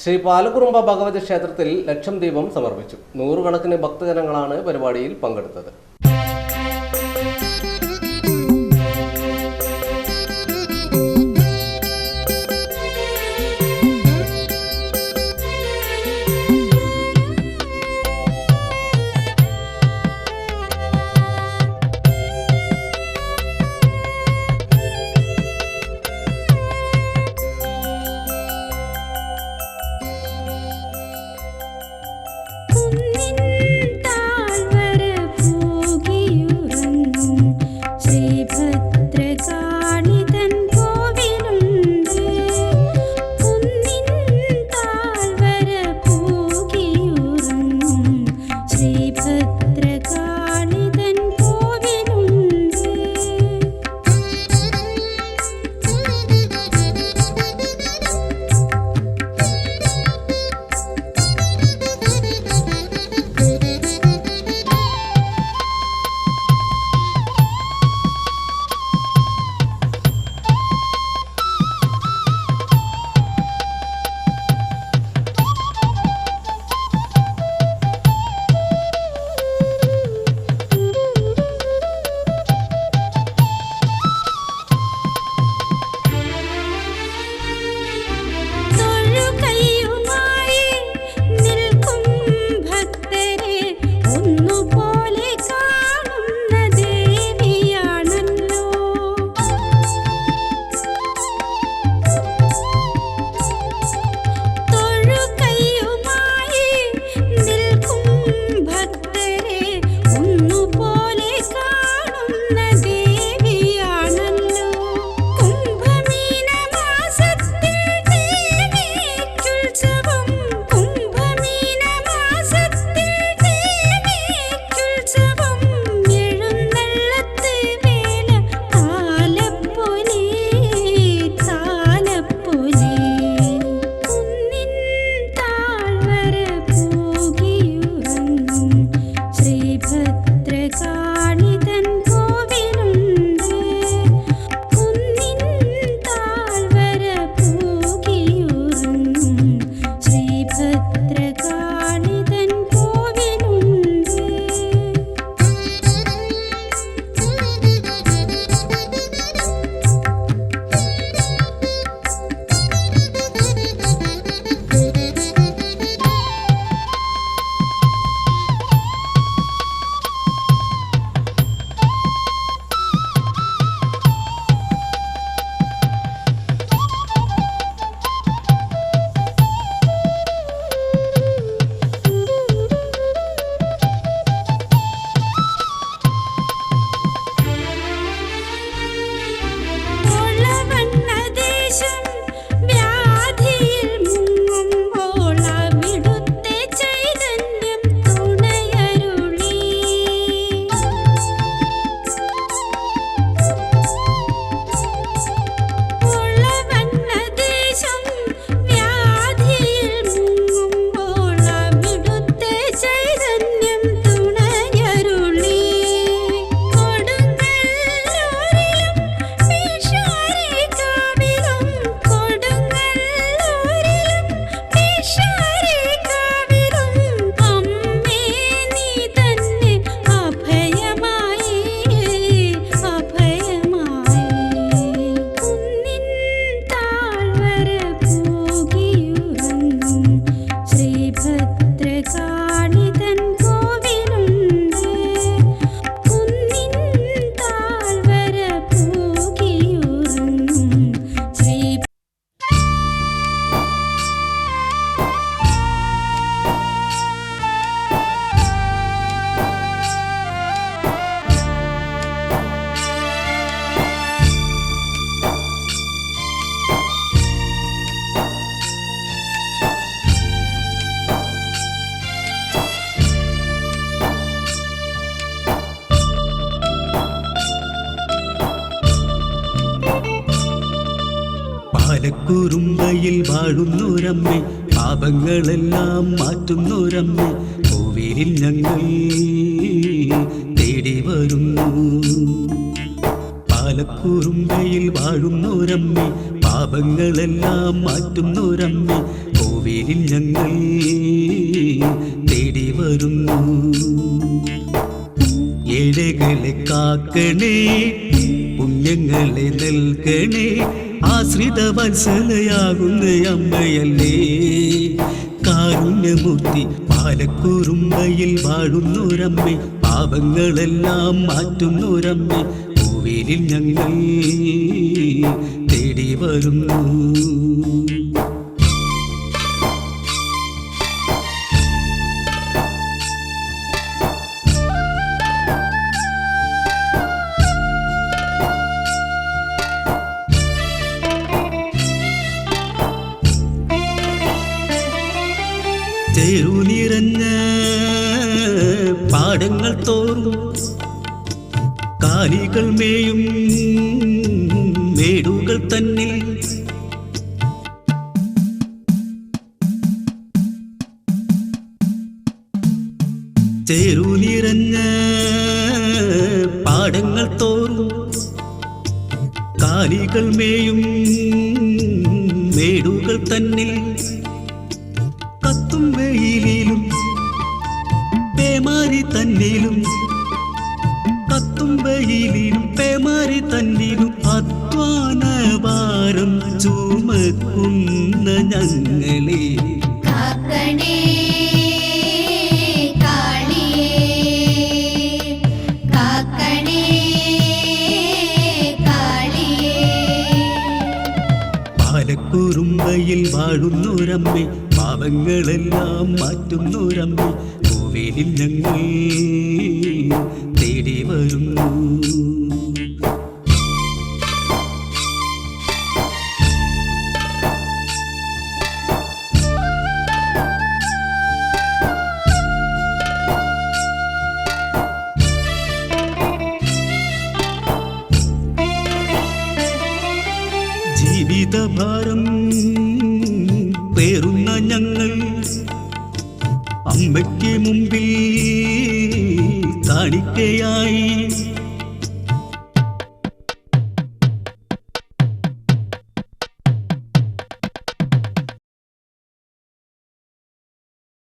ശ്രീ പാലക്കുറുമ്പ ഭഗവതി ക്ഷേത്രത്തിൽ ലക്ഷം ദീപം സമർപ്പിച്ചു. നൂറുകണക്കിന് ഭക്തജനങ്ങളാണ് പരിപാടിയിൽ പങ്കെടുത്തത്. ചിന്തയിൽ വാഴുന്നൊരമ്മേ പാപങ്ങളെല്ലാം മാറ്റുന്നൊരമ്മേ കോവിലിൽ ഞങ്ങൾ തേടി വരുന്നു. പാലക്കുറുമ്പയിൽ വാഴുന്നൊരമ്മേ പാപങ്ങളെല്ലാം മാറ്റുന്നൊരമ്മേ കോവിലിൽ ഞങ്ങൾ തേടി വരുന്നു. ഏഴകളെ കാക്കണേ പുണ്യങ്ങളെ നൽകണേ ആശ്രിത വത്സലയാകുന്ന അമ്മയല്ലേ? കാരുണ്യമൂർത്തി പാലക്കുറുമ്പയിൽ വാഴുന്നൊരമ്മേ പാപങ്ങളെല്ലാം മാറ്റുന്നൊരമ്മേ കോവിലിൽ ഞങ്ങൾ തേടി വരുന്നു. തോറും കാലികൾ മേയും മേടുകൾ തന്നിൽ. ചേരുനിറഞ്ഞ പാടങ്ങൾ തോറും കാലികൾ മേയും മേടുകൾ തന്നിൽ. കത്തും വെയിലിലും പേമാരി തന്നിലും കത്തും വെയിലിലും പേമാരി തന്നിലും അധ്വാന ഭാരം ചുമക്കുന്ന ഞങ്ങളെ. കാക്കണേ പാലക്കുറുമ്പയിൽ വാഴുന്നൊരമ്മേ പാവങ്ങളെല്ലാം മാറ്റുന്നൊരമ്മേ ഞങ്ങൾ തേടി വരുന്നു. കാണിക്കയായി